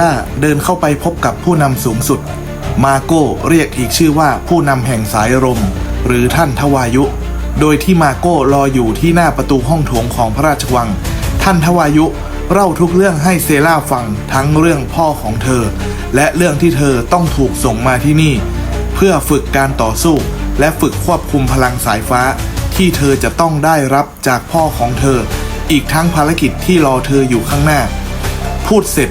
ล่าเดินเข้าไปพบกับผู้นำสูงสุด มาโก้เรียกอีกชื่อว่าผู้นำแห่งสายลมหรือท่านทวายุ โดยที่มาโก้รออยู่ที่หน้าประตูห้องโถงของพระราชวัง ท่านทวายุเล่าทุกเรื่องให้เซล่าฟังทั้งเรื่องพ่อของเธอ และเรื่องที่เธอต้องถูกส่งมาที่นี่ เพื่อฝึกการต่อสู้ และฝึกควบคุมพลังสายฟ้า ที่เธอจะต้องได้รับจากพ่อของเธอ อีกทั้งภารกิจที่รอเธออยู่ข้างหน้า พูดเสร็จ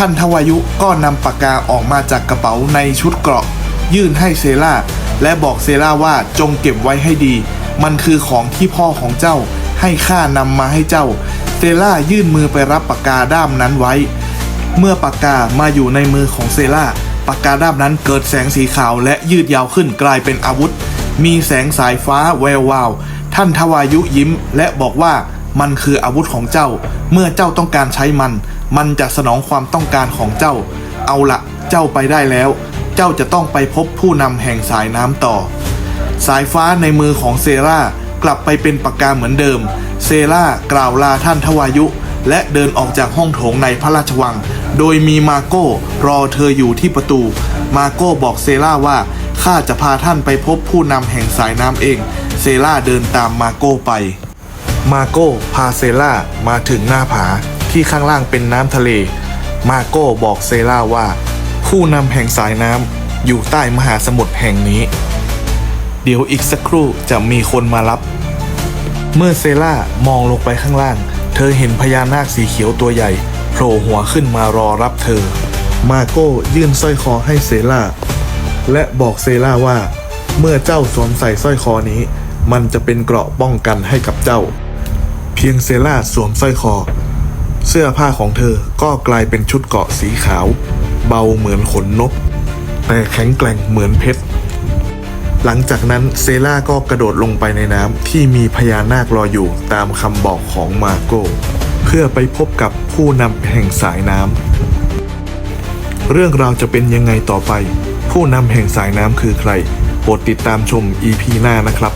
ท่านทวายุก็นำปากกาออกมาจากกระเป๋าในชุดเกราะ ยื่นให้เซล่า และบอกเซล่าว่าจงเก็บไว้ให้ดี มันคือของที่พ่อของเจ้า ให้ข้านำมาให้เจ้า เซล่ายื่นมือไปรับปากกาด้ามนั้นไว้ เมื่อปากกามาอยู่ในมือของเซล่าปากกาด้ามนั้นเกิดแสงสีขาวและยืดยาวขึ้นกลายเป็นอาวุธ มีแสงสายฟ้าแวววาว ท่านทวายุยิ้มและบอกว่า มันคืออาวุธของเจ้า เมื่อเจ้าต้องการใช้มัน มันจะสนองความต้องการของเจ้า เอาละเจ้าไปได้แล้ว เจ้าจะต้องไปพบผู้นำแห่งสายน้ำต่อ สายฟ้าในมือของเซรากลับไปเป็นปากกาเหมือนเดิม เซรากล่าวลาท่านทวายุ และเดินออกจากห้องโถงในพระราชวัง โดยมีมาโก้รอเธออยู่ที่ประตู มาโก้บอกเซราว่าข้าจะพาท่านไปพบผู้นำแห่งสายน้ำเอง เซราเดินตามมาโก้ไป มาโก้พาเซล่ามาถึงหน้าผาที่ข้างล่างเป็นน้ำทะเล มาโก้บอกเซล่าว่า ผู้นำแห่งสายน้ำอยู่ใต้มหาสมุทรแห่งนี้ เดี๋ยวอีกสักครู่จะมีคนมารับ เมื่อเซล่ามองลงไปข้างล่าง เธอเห็นพญานาคสีเขียวตัวใหญ่โผล่หัวขึ้นมารอรับเธอ มาโก้ยื่นสร้อยคอให้เซล่าและบอกเซล่าว่า เมื่อเจ้าสวมใส่สร้อยคอนี้ มันจะเป็นเกราะป้องกันให้กับเจ้า เพียงเซล่าสวมสร้อยคอ เสื้อผ้าของเธอก็กลายเป็นชุดเกาะสีขาว เบาเหมือนขนนก แต่แข็งแกร่งเหมือนเพชร หลังจากนั้นเซล่าก็กระโดดลงไปในน้ำที่มีพญานาครออยู่ตามคำบอกของมาโก้เพื่อไปพบกับผู้นำแห่งสายน้ำเรื่องราวจะเป็นยังไงต่อไป ผู้นำแห่งสายน้ำคือใครโปรดติดตามชม EP หน้านะครับ